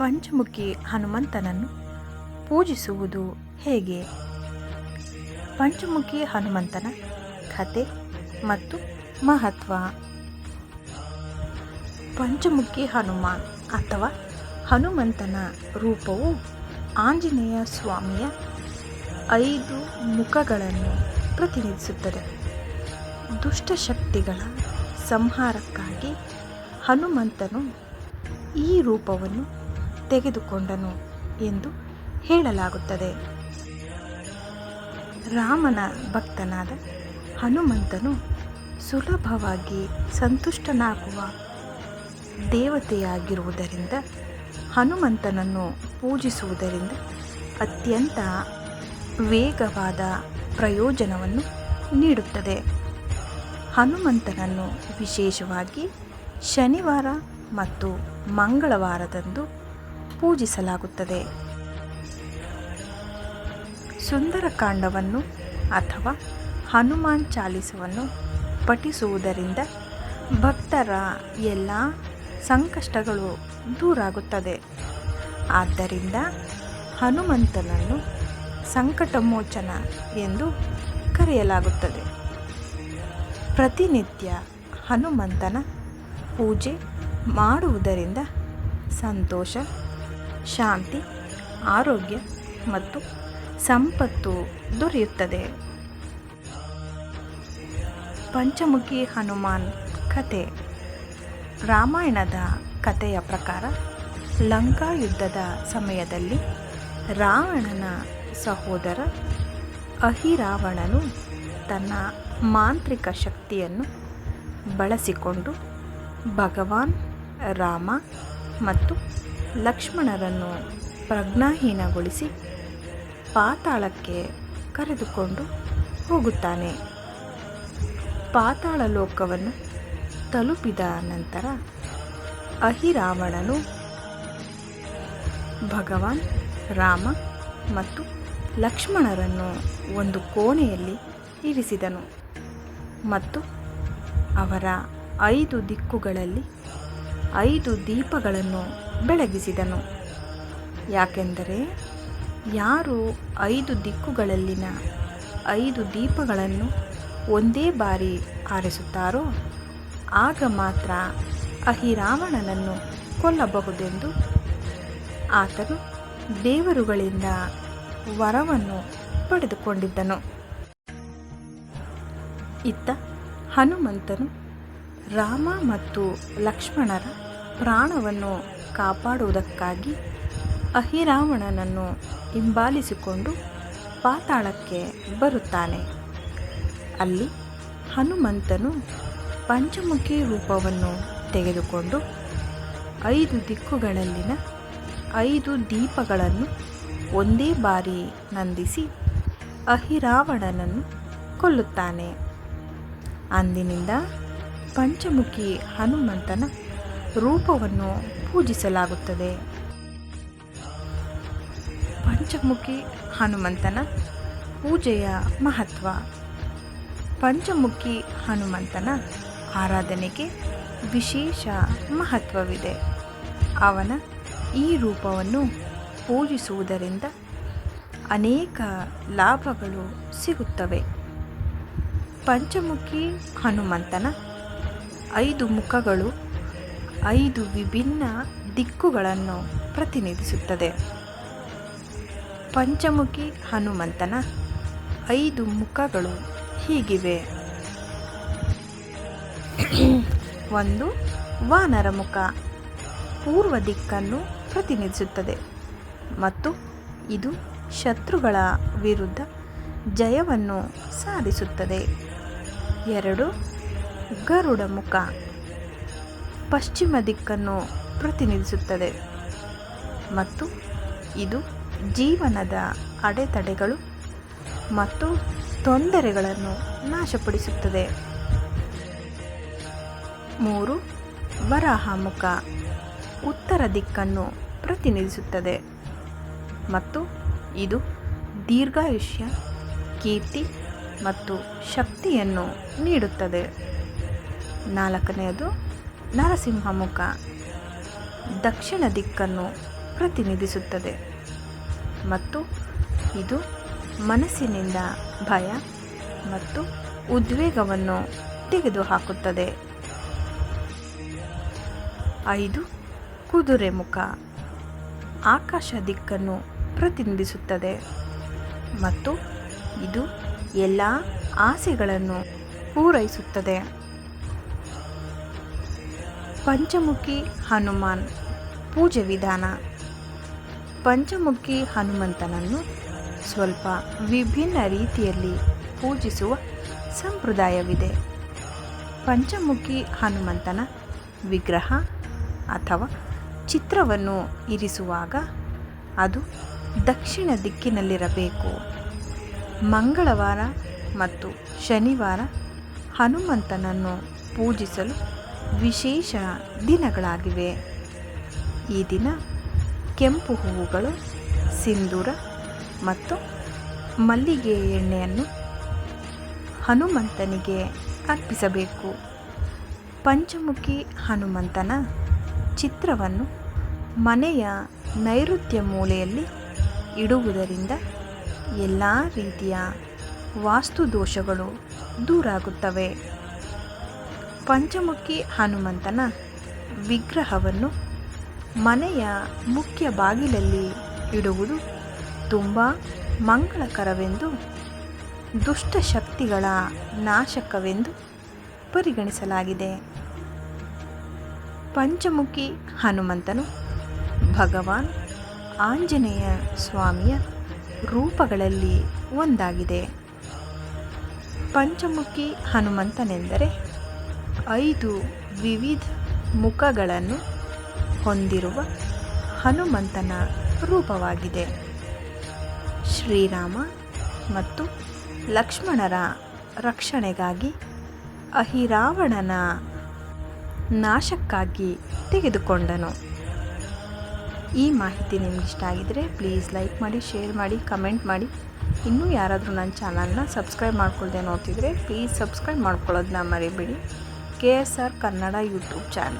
ಪಂಚಮುಖಿ ಹನುಮಂತನನ್ನು ಪೂಜಿಸುವುದು ಹೇಗೆ? ಪಂಚಮುಖಿ ಹನುಮಂತನ ಕಥೆ ಮತ್ತು ಮಹತ್ವ. ಪಂಚಮುಖಿ ಹನುಮಾನ್ ಅಥವಾ ಹನುಮಂತನ ರೂಪವು ಆಂಜನೇಯ ಸ್ವಾಮಿಯ ಐದು ಮುಖಗಳನ್ನು ಪ್ರತಿನಿಧಿಸುತ್ತದೆ. ದುಷ್ಟಶಕ್ತಿಗಳ ಸಂಹಾರಕ್ಕಾಗಿ ಹನುಮಂತನು ಈ ರೂಪವನ್ನು ತೆಗೆದುಕೊಂಡನು ಎಂದು ಹೇಳಲಾಗುತ್ತದೆ. ರಾಮನ ಭಕ್ತನಾದ ಹನುಮಂತನು ಸುಲಭವಾಗಿ ಸಂತುಷ್ಟನಾಗುವ ದೇವತೆಯಾಗಿರುವುದರಿಂದ, ಹನುಮಂತನನ್ನು ಪೂಜಿಸುವುದರಿಂದ ಅತ್ಯಂತ ವೇಗವಾದ ಪ್ರಯೋಜನವನ್ನು ನೀಡುತ್ತದೆ. ಹನುಮಂತನನ್ನು ವಿಶೇಷವಾಗಿ ಶನಿವಾರ ಮತ್ತು ಮಂಗಳವಾರದಂದು ಪೂಜಿಸಲಾಗುತ್ತದೆ. ಸುಂದರಕಾಂಡವನ್ನು ಅಥವಾ ಹನುಮಾನ್ ಚಾಲಿಸವನ್ನು ಪಠಿಸುವುದರಿಂದ ಭಕ್ತರ ಎಲ್ಲ ಸಂಕಷ್ಟಗಳು ದೂರಾಗುತ್ತದೆ. ಆದ್ದರಿಂದ ಹನುಮಂತನನ್ನು ಸಂಕಟಮೋಚನ ಎಂದು ಕರೆಯಲಾಗುತ್ತದೆ. ಪ್ರತಿನಿತ್ಯ ಹನುಮಂತನ ಪೂಜೆ ಮಾಡುವುದರಿಂದ ಸಂತೋಷ ಶಾಂತಿ, ಆರೋಗ್ಯ ಮತ್ತು ಸಂಪತ್ತು ದೊರೆಯುತ್ತದೆ. ಪಂಚಮುಖಿ ಹನುಮಾನ್ ಕತೆ ರಾಮಾಯಣದ ಕಥೆಯ ಪ್ರಕಾರ ಲಂಕಾ ಯುದ್ಧದ ಸಮಯದಲ್ಲಿ ರಾವಣನ ಸಹೋದರ ಅಹಿರಾವಣನು ತನ್ನ ಮಾಂತ್ರಿಕ ಶಕ್ತಿಯನ್ನು ಬಳಸಿಕೊಂಡು ಭಗವಾನ್, ರಾಮ ಮತ್ತು ಲಕ್ಷ್ಮಣರನ್ನು ಪ್ರಜ್ಞಾಹೀನಗೊಳಿಸಿ ಪಾತಾಳಕ್ಕೆ ಕರೆದುಕೊಂಡು ಹೋಗುತ್ತಾನೆ. ಪಾತಾಳ ಲೋಕವನ್ನು ತಲುಪಿದ ನಂತರ ಅಹಿರಾವಣನು ಭಗವಾನ್, ರಾಮ ಮತ್ತು ಲಕ್ಷ್ಮಣರನ್ನು ಒಂದು ಕೋಣೆಯಲ್ಲಿ ಇರಿಸಿದನು ಮತ್ತು ಅವರ ಐದು ದಿಕ್ಕುಗಳಲ್ಲಿ ಐದು ದೀಪಗಳನ್ನು ಬೆಳಗಿಸಿದನು. ಯಾಕೆಂದರೆ ಯಾರು ಐದು ದಿಕ್ಕುಗಳಲ್ಲಿನ ಐದು ದೀಪಗಳನ್ನು ಒಂದೇ ಬಾರಿ ಆರಿಸುತ್ತಾರೋ, ಆಗ ಮಾತ್ರ ಅಹಿರಾವಣನನ್ನು ಕೊಲ್ಲಬಹುದೆಂದು. ಆತನು ದೇವರುಗಳಿಂದ ವರವನ್ನು ಪಡೆದುಕೊಂಡಿದ್ದನು. ಇತ್ತ ಹನುಮಂತನು ರಾಮ ಮತ್ತು ಲಕ್ಷ್ಮಣರ ಪ್ರಾಣವನ್ನು ಕಾಪಾಡುವುದಕ್ಕಾಗಿ ಅಹಿರಾವಣನನ್ನು ಹಿಂಬಾಲಿಸಿಕೊಂಡು ಪಾತಾಳಕ್ಕೆ ಬರುತ್ತಾನೆ. ಅಲ್ಲಿ ಹನುಮಂತನು ಪಂಚಮುಖಿ ರೂಪವನ್ನು ತೆಗೆದುಕೊಂಡು ಐದು ದಿಕ್ಕುಗಳಲ್ಲಿನ ಐದು ದೀಪಗಳನ್ನು ಒಂದೇ ಬಾರಿ ನಂದಿಸಿ ಅಹಿರಾವಣನನ್ನು ಕೊಲ್ಲುತ್ತಾನೆ. ಅಂದಿನಿಂದ ಪಂಚಮುಖಿ ಹನುಮಂತನ ರೂಪವನ್ನು ಪೂಜಿಸಲಾಗುತ್ತದೆ. ಪಂಚಮುಖಿ ಹನುಮಂತನ ಪೂಜೆಯ ಮಹತ್ವ. ಪಂಚಮುಖಿ ಹನುಮಂತನ ಆರಾಧನೆಗೆ ವಿಶೇಷ ಮಹತ್ವವಿದೆ. ಅವನ ಈ ರೂಪವನ್ನು ಪೂಜಿಸುವುದರಿಂದ ಅನೇಕ ಲಾಭಗಳು ಸಿಗುತ್ತವೆ. ಪಂಚಮುಖಿ ಹನುಮಂತನ ಐದು ಮುಖಗಳು ಐದು ವಿಭಿನ್ನ ದಿಕ್ಕುಗಳನ್ನು ಪ್ರತಿನಿಧಿಸುತ್ತದೆ. ಪಂಚಮುಖಿ ಹನುಮಂತನ ಐದು ಮುಖಗಳು ಹೀಗಿವೆ. ಒಂದು ವಾನರ ಮುಖ ಪೂರ್ವ ದಿಕ್ಕನ್ನು ಪ್ರತಿನಿಧಿಸುತ್ತದೆ ಮತ್ತು ಇದು ಶತ್ರುಗಳ ವಿರುದ್ಧ ಜಯವನ್ನು ಸಾಧಿಸುತ್ತದೆ. ಎರಡು ಗರುಡ ಮುಖ ಪಶ್ಚಿಮ ದಿಕ್ಕನ್ನು ಪ್ರತಿನಿಧಿಸುತ್ತದೆ. ಮತ್ತು ಇದು ಜೀವನದ ಅಡೆತಡೆಗಳು ಮತ್ತು ತೊಂದರೆಗಳನ್ನು ನಾಶಪಡಿಸುತ್ತದೆ. ಮೂರು, ವರಾಹಮುಖ ಉತ್ತರ ದಿಕ್ಕನ್ನು ಪ್ರತಿನಿಧಿಸುತ್ತದೆ. ಮತ್ತು ಇದು ದೀರ್ಘಾಯುಷ್ಯ, ಕೀರ್ತಿ ಮತ್ತು ಶಕ್ತಿಯನ್ನು ನೀಡುತ್ತದೆ. ನಾಲ್ಕನೆಯದು ನರಸಿಂಹ ಮುಖ ದಕ್ಷಿಣ ದಿಕ್ಕನ್ನು ಪ್ರತಿನಿಧಿಸುತ್ತದೆ. ಮತ್ತು ಇದು ಮನಸ್ಸಿನಿಂದ ಭಯ ಮತ್ತು ಉದ್ವೇಗವನ್ನು ತೆಗೆದುಹಾಕುತ್ತದೆ. ಐದು ಕುದುರೆ ಮುಖ ಆಕಾಶ ದಿಕ್ಕನ್ನು ಪ್ರತಿನಿಧಿಸುತ್ತದೆ. ಮತ್ತು ಇದು ಎಲ್ಲ ಆಸೆಗಳನ್ನು ಪೂರೈಸುತ್ತದೆ. ಪಂಚಮುಖಿ ಹನುಮಾನ್. ಪೂಜೆ ವಿಧಾನ. ಪಂಚಮುಖಿ ಹನುಮಂತನನ್ನು ಸ್ವಲ್ಪ ವಿಭಿನ್ನ ರೀತಿಯಲ್ಲಿ ಪೂಜಿಸುವ ಸಂಪ್ರದಾಯವಿದೆ. ಪಂಚಮುಖಿ ಹನುಮಂತನ ವಿಗ್ರಹ ಅಥವಾ ಚಿತ್ರವನ್ನು ಇರಿಸುವಾಗ ಅದು ದಕ್ಷಿಣ ದಿಕ್ಕಿನಲ್ಲಿರಬೇಕು. ಮಂಗಳವಾರ ಮತ್ತು ಶನಿವಾರ ಹನುಮಂತನನ್ನು ಪೂಜಿಸಲು ವಿಶೇಷ ದಿನಗಳಾಗಿವೆ. ಈ ದಿನ ಕೆಂಪು ಹೂವುಗಳು, ಸಿಂಧೂರ ಮತ್ತು ಮಲ್ಲಿಗೆ ಎಣ್ಣೆಯನ್ನು ಹನುಮಂತನಿಗೆ ಅರ್ಪಿಸಬೇಕು. ಪಂಚಮುಖಿ ಹನುಮಂತನ ಚಿತ್ರವನ್ನು ಮನೆಯ ನೈಋತ್ಯ ಮೂಲೆಯಲ್ಲಿ ಇಡುವುದರಿಂದ ಎಲ್ಲ ರೀತಿಯ ವಾಸ್ತು ದೋಷಗಳು ದೂರಾಗುತ್ತವೆ. ಪಂಚಮುಖಿ ಹನುಮಂತನ ವಿಗ್ರಹವನ್ನು ಮನೆಯ ಮುಖ್ಯ ಬಾಗಿಲಲ್ಲಿ ಇಡುವುದು ತುಂಬ ಮಂಗಳಕರವೆಂದು ದುಷ್ಟಶಕ್ತಿಗಳ ನಾಶಕವೆಂದು ಪರಿಗಣಿಸಲಾಗಿದೆ. ಪಂಚಮುಖಿ ಹನುಮಂತನು ಭಗವಾನ್ ಆಂಜನೇಯ ಸ್ವಾಮಿಯ ರೂಪಗಳಲ್ಲಿ ಒಂದಾಗಿದೆ. ಪಂಚಮುಖಿ ಹನುಮಂತನೆಂದರೆ ಐದು ವಿವಿಧ ಮುಖಗಳನ್ನು ಹೊಂದಿರುವ ಹನುಮಂತನ ರೂಪವಾಗಿದೆ. ಶ್ರೀರಾಮ ಮತ್ತು ಲಕ್ಷ್ಮಣರ ರಕ್ಷಣೆಗಾಗಿ ಅಹಿರಾವಣನ ನಾಶಕ್ಕಾಗಿ ತೆಗೆದುಕೊಂಡನು. ಈ ಮಾಹಿತಿ ನಿಮ್ಗೆ ಇಷ್ಟ ಆಗಿದರೆ ಪ್ಲೀಸ್ ಲೈಕ್ ಮಾಡಿ ಶೇರ್ ಮಾಡಿ ಕಮೆಂಟ್ ಮಾಡಿ. ಇನ್ನೂ ಯಾರಾದರೂ ನನ್ನ ಚಾನಲ್ನ ಸಬ್ಸ್ಕ್ರೈಬ್ ಮಾಡ್ಕೊಳ್ದೆ ನೋಡ್ತಿದ್ರೆ ಪ್ಲೀಸ್ ಸಬ್ಸ್ಕ್ರೈಬ್ ಮಾಡ್ಕೊಳ್ಳೋದನ್ನ ಮರಿಬೇಡಿ. K S R Kannada YouTube channel.